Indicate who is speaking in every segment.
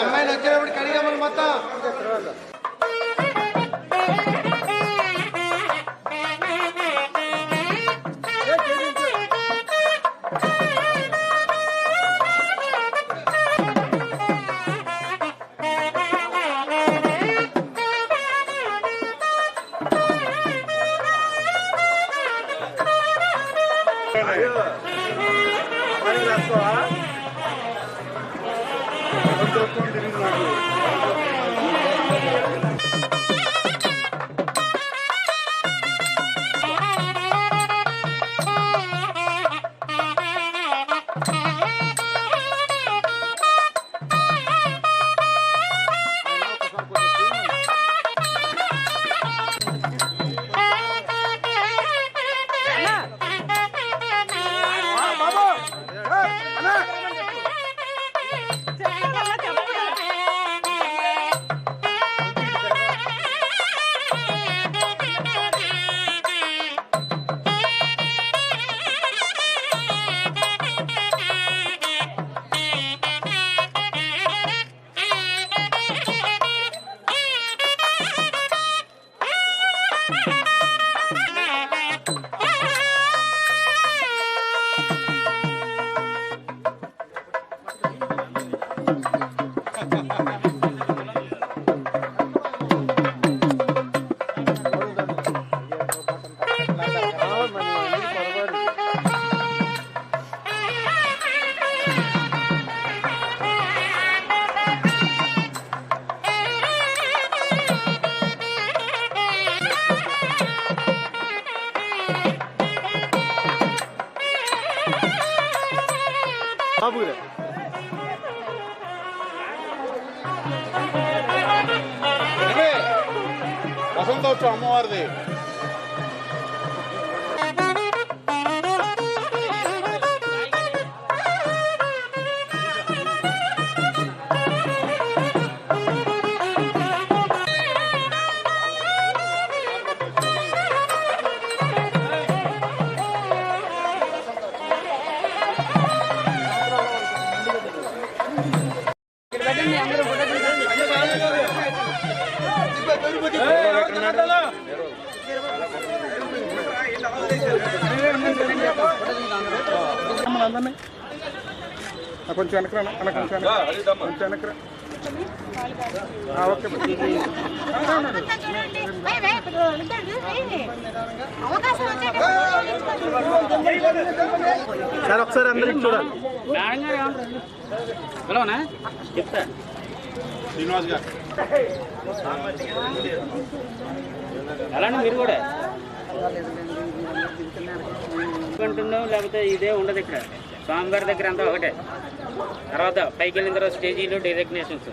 Speaker 1: అమ్మాయిని వచ్చేటప్పుడు కడిగామని మొత్తం ಮಾಡ್ಕೊಂಡಿರಿ వసంతోత్సవం
Speaker 2: అందరినీ కొంచెం వెనకరా అన్న. కొంచెం కొంచెం వెనకరా ఆ, ఓకే
Speaker 3: సార్ ఒకసారి అందరికి చూడాలి. శ్రీనివాస్ గారు.
Speaker 1: అలానే మీరు కూడా. అంటున్నాం లేకపోతే ఇదే ఉండదు ఇక్కడ? స్వామివారి దగ్గర అంతా ఒకటే. తర్వాత పైకి వెళ్ళిన తర్వాత స్టేజీలు డెసిగ్నేషన్స్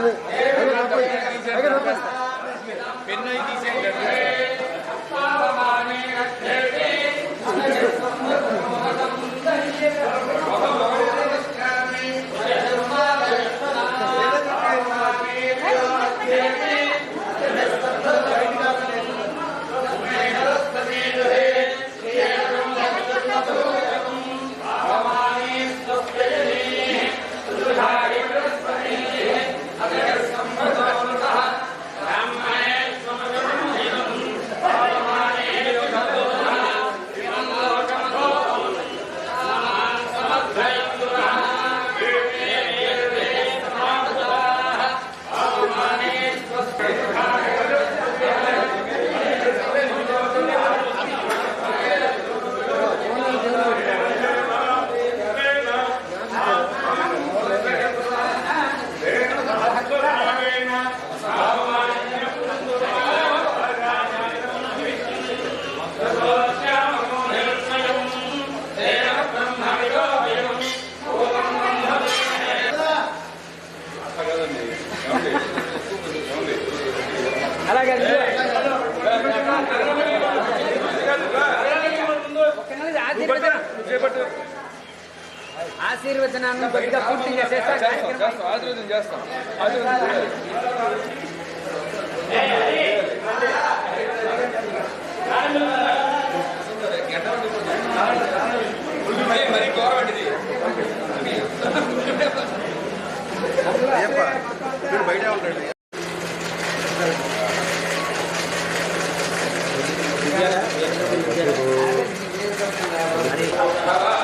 Speaker 4: absolute
Speaker 2: ఆశీర్వదం చేస్తాం ఆశీర్వదం మరి గవర్నమెంట్ బయట
Speaker 1: ఉంటాడు Thank you.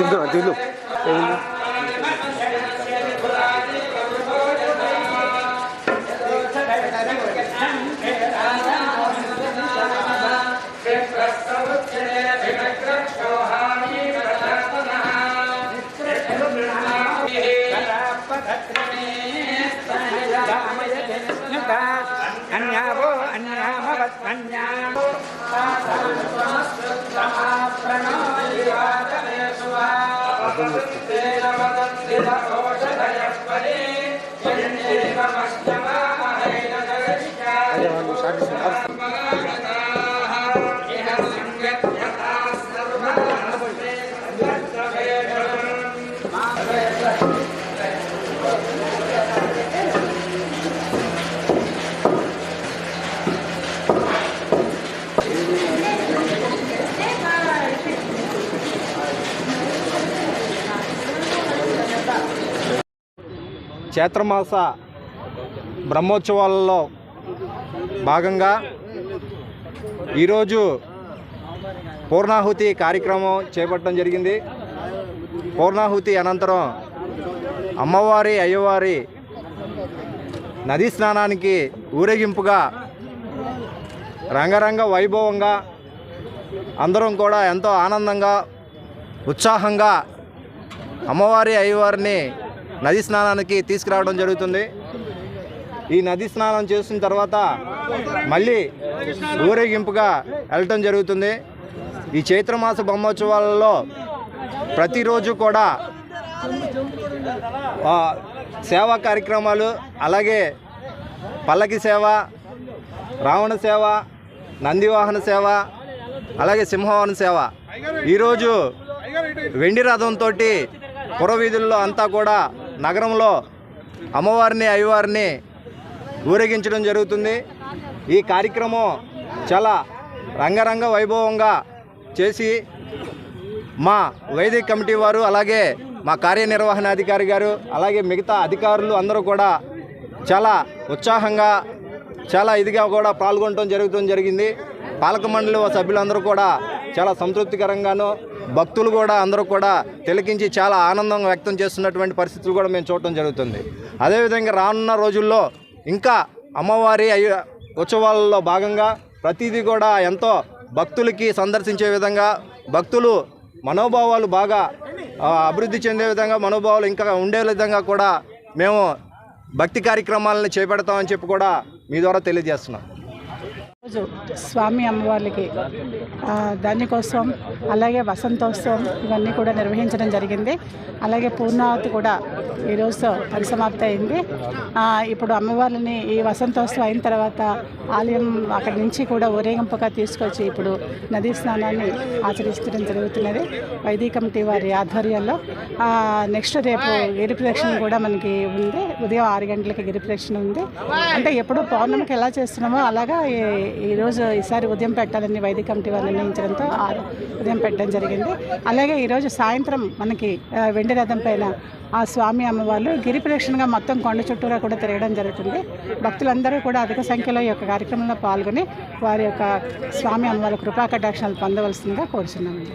Speaker 1: ఉంటాడు
Speaker 5: అన్యావో అన్యామవత్మన్యావో
Speaker 6: చైత్రమాస బ్రహ్మోత్సవాలలో భాగంగా ఈరోజు పూర్ణాహుతి కార్యక్రమం చేపట్టడం జరిగింది. పూర్ణాహుతి అనంతరం అమ్మవారి అయ్యవారి నదీ స్నానానికి ఊరేగింపుగా రంగరంగ వైభవంగా అందరం కూడా ఎంతో ఆనందంగా ఉత్సాహంగా అమ్మవారి అయ్యవారిని నది స్నానానికి తీసుకురావడం జరుగుతుంది. ఈ నది స్నానం చేసిన తర్వాత మళ్ళీ ఊరేగింపుగా వెళ్ళటం జరుగుతుంది. ఈ చైత్రమాస బ్రహ్మోత్సవాలలో ప్రతిరోజు కూడా సేవా కార్యక్రమాలు అలాగే పల్లకి సేవ రావణ సేవ నందివాహన సేవ అలాగే సింహవాహన సేవ. ఈరోజు వెండి రథంతో పురవీధుల్లో అంతా కూడా నగరంలో అమ్మవారిని అయ్యవారిని ఊరేగించడం జరుగుతుంది. ఈ కార్యక్రమం చాలా రంగరంగ వైభవంగా చేసి మా వైదిక కమిటీ వారు అలాగే మా కార్యనిర్వహణాధికారి గారు అలాగే మిగతా అధికారులు అందరూ కూడా చాలా ఉత్సాహంగా చాలా ఇదిగా కూడా పాల్గొనడం జరుగుతుంది జరిగింది. పాలక మండలి సభ్యులందరూ కూడా చాలా సంతృప్తికరంగాను భక్తులు కూడా అందరూ కూడా తిలకించి చాలా ఆనందం వ్యక్తం చేస్తున్నటువంటి పరిస్థితులు కూడా మేము చూడటం జరుగుతుంది. అదేవిధంగా రానున్న రోజుల్లో ఇంకా అమ్మవారి అయ్య ఉత్సవాలలో భాగంగా ప్రతిదీ కూడా ఎంతో భక్తులకి సందర్శించే విధంగా భక్తులు మనోభావాలు బాగా అభివృద్ధి చెందే విధంగా మనోభావాలు ఇంకా ఉండే విధంగా కూడా మేము భక్తి కార్యక్రమాలను చేపడతామని చెప్పి కూడా మీ ద్వారా తెలియజేస్తున్నాం.
Speaker 7: రోజు స్వామి అమ్మవార్లకి దానికోసం అలాగే వసంతోత్సవం ఇవన్నీ కూడా నిర్వహించడం జరిగింది. అలాగే పూర్ణావతి కూడా ఈరోజుతో పరిసమాప్తి అయింది. ఇప్పుడు అమ్మవార్లని ఈ వసంతోత్సవం అయిన తర్వాత ఆలయం అక్కడి నుంచి కూడా ఊరేగింపుగా తీసుకొచ్చి ఇప్పుడు నదీ స్నానాన్ని ఆచరించడం జరుగుతున్నది. వైదిక కమిటీ వారి ఆధ్వర్యంలో. నెక్స్ట్ రేపు గిరి ప్రదక్షిణ కూడా మనకి ఉంది. ఉదయం ఆరు గంటలకి గిరి ప్రదక్షిణ ఉంది. అంటే ఎప్పుడు పౌర్ణమికి ఎలా చేస్తున్నామో అలాగా ఈ- ఈరోజు ఈసారి ఉదయం పెట్టాలని వైద్య కమిటీ వారు నిర్ణయించడంతో ఆ ఉదయం పెట్టడం జరిగింది. అలాగే ఈరోజు సాయంత్రం మనకి వెండి రథం పైన ఆ స్వామి అమ్మవార్లు గిరి ప్రదక్షిణగా మొత్తం కొండ చుట్టూరా కూడా తిరగడం జరుగుతుంది. భక్తులందరూ కూడా అధిక సంఖ్యలో ఈ యొక్క కార్యక్రమంలో పాల్గొని వారి యొక్క స్వామి అమ్మవారి కృపా కటాక్షాలు పొందవలసిందిగా కోరుచున్నామండి.